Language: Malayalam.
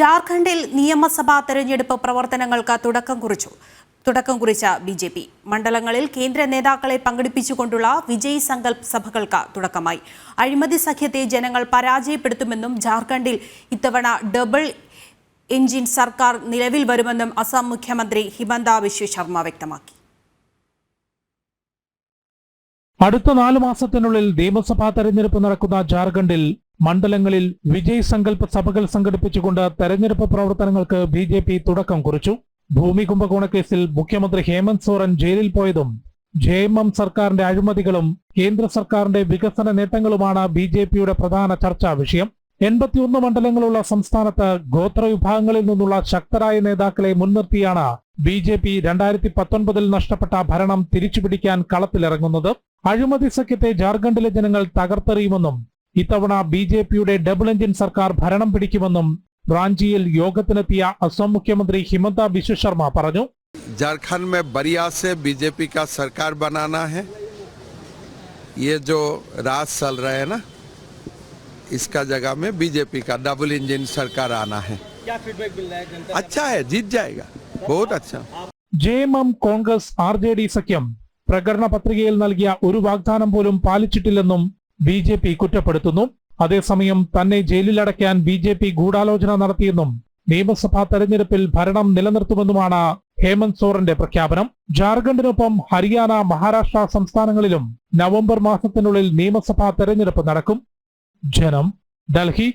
ജാർഖണ്ഡിൽ നിയമസഭാ തെരഞ്ഞെടുപ്പ് പ്രവർത്തനങ്ങൾക്ക് തുടക്കം കുറിച്ചു. തുടക്കം കുറിച്ച ബി ജെ പി. മണ്ഡലങ്ങളിൽ കേന്ദ്ര നേതാക്കളെ പങ്കെടുപ്പിച്ചുകൊണ്ടുള്ള വിജയ് സങ്കൽപ് സഭകൾക്ക് തുടക്കമായി. അഴിമതി സഖ്യത്തെ ജനങ്ങൾ പരാജയപ്പെടുത്തുമെന്നും ജാർഖണ്ഡിൽ ഇത്തവണ ഡബിൾ എഞ്ചിൻ സർക്കാർ നിലവിൽ വരുമെന്നും അസം മുഖ്യമന്ത്രി ഹിമന്ത ബിശ്വ ശർമ്മ വ്യക്തമാക്കി. അടുത്ത നാലു മാസത്തിനുള്ളിൽ നിയമസഭാ തെരഞ്ഞെടുപ്പ് നടക്കുന്ന ജാർഖണ്ഡിൽ മണ്ഡലങ്ങളിൽ വിജയ് സങ്കല്പ സഭകൾ സംഘടിപ്പിച്ചുകൊണ്ട് തെരഞ്ഞെടുപ്പ് പ്രവർത്തനങ്ങൾക്ക് ബി ജെ പി തുടക്കം കുറിച്ചു. ഭൂമി കുംഭകോണക്കേസിൽ മുഖ്യമന്ത്രി ഹേമന്ത് സോറൻ ജയിലിൽ പോയതും ജെ എം എം സർക്കാരിന്റെ അഴിമതികളും കേന്ദ്ര സർക്കാരിന്റെ വികസന നേട്ടങ്ങളുമാണ് ബി ജെ പിയുടെ പ്രധാന ചർച്ചാ വിഷയം. എൺപത്തിയൊന്ന് മണ്ഡലങ്ങളുള്ള സംസ്ഥാനത്ത് ഗോത്ര വിഭാഗങ്ങളിൽ നിന്നുള്ള ശക്തരായ നേതാക്കളെ മുൻനിർത്തിയാണ് ബി ജെ പി രണ്ടായിരത്തി പത്തൊൻപതിൽ നഷ്ടപ്പെട്ട ഭരണം തിരിച്ചുപിടിക്കാൻ കളത്തിലിറങ്ങുന്നത്. അഴിമതി സഖ്യത്തെ ജാർഖണ്ഡിലെ ജനങ്ങൾ തകർത്തെറിയുമെന്നും ഇത്തവണ ബി ജെ പിയുടെ ഡബിൾ എഞ്ചിൻ സർക്കാർ ഭരണം പിടിക്കുമെന്നും റാഞ്ചിയിൽ യോഗത്തിനെത്തിയ അസം മുഖ്യമന്ത്രി ഹിമന്ത ബിശ്വ ശർമ്മ പറഞ്ഞു झारखंड में बरिया से बीजेपी का सरकार बनाना है ये जो राज चल रहे हैं ना इसका जगह में बीजेपी का डबल इंजन सरकार आना है क्या फीडबैक मिल रहा है जनता अच्छा है जीत जाएगा बहुत अच्छा J M M Congress R J D സഖ്യം പ്രകടന പത്രികയിൽ നൽകിയ ഒരു വാഗ്ദാനം പോലും പാലിച്ചിട്ടില്ലെന്നും ബി ജെ പി കുറ്റപ്പെടുത്തുന്നു. അതേസമയം തന്നെ ജയിലിലടയ്ക്കാൻ ബി ജെ പി ഗൂഢാലോചന നടത്തിയെന്നും നിയമസഭാ തെരഞ്ഞെടുപ്പിൽ ഭരണം നിലനിർത്തുമെന്നുമാണ് ഹേമന്ത് സോറന്റെ പ്രഖ്യാപനം. ജാർഖണ്ഡിനൊപ്പം ഹരിയാന മഹാരാഷ്ട്ര സംസ്ഥാനങ്ങളിലും നവംബർ മാസത്തിനുള്ളിൽ നിയമസഭാ തെരഞ്ഞെടുപ്പ് നടക്കും. ജനം ഡൽഹി